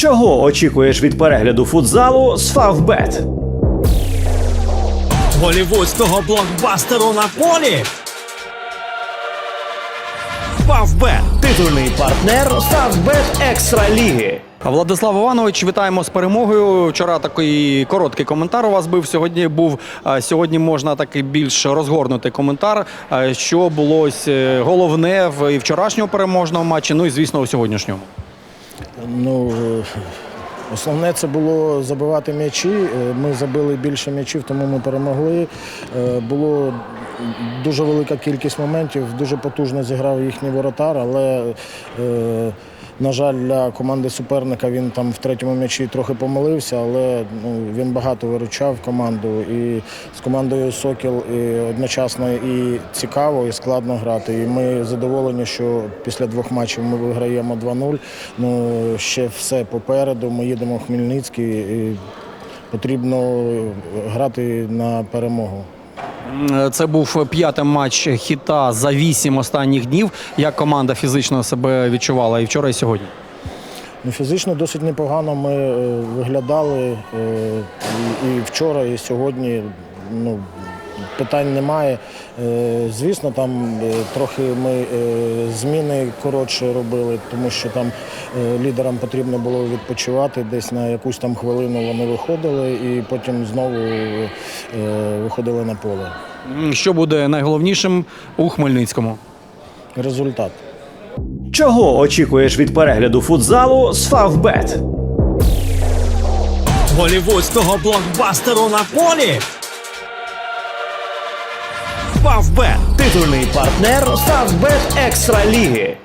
Чого очікуєш від перегляду футзалу з Фавбет? голівудського блокбастеру на полі. Фавбет Титульний партнер Фавбет Екстра Ліги. Владислав Іванович, вітаємо з перемогою. Вчора такий короткий коментар у вас був. Сьогодні був сьогодні можна такий більш розгорнутий коментар. Що було е, головне в вчорашньому переможному матчі, ну і звісно у сьогоднішньому. Ну, е, основне це було забивати м'ячі. Е, Ми забили більше м'ячів, тому ми перемогли. Е, Було дуже велика кількість моментів, дуже потужно зіграв їхній воротар, але, е, на жаль, для команди суперника він там в третьому м'ячі трохи помилився, але ну, він багато виручав команду. І з командою Сокіл і одночасно і цікаво, і складно грати. І ми задоволені, що після двох матчів ми виграємо 2-0. Ну, ще все попереду. Ми їдемо в Хмельницький і потрібно грати на перемогу. Це був п'ятий матч хіта за вісім останніх днів. Як команда фізично себе відчувала і вчора, і сьогодні. Ну, фізично досить непогано ми е, виглядали е, і вчора, і сьогодні. Ну, питань немає. Е, звісно, там е, трохи ми е, зміни коротше робили, тому що там лідерам потрібно було відпочивати. Десь на якусь там хвилину вони виходили і потім знову виходили на поле. Що буде найголовнішим у Хмельницькому? Результат. Чого очікуєш від перегляду футзалу з Фавбет? голівудського блокбастеру на полі. Фавбет Титульний партнер Савбет Екстра Ліги.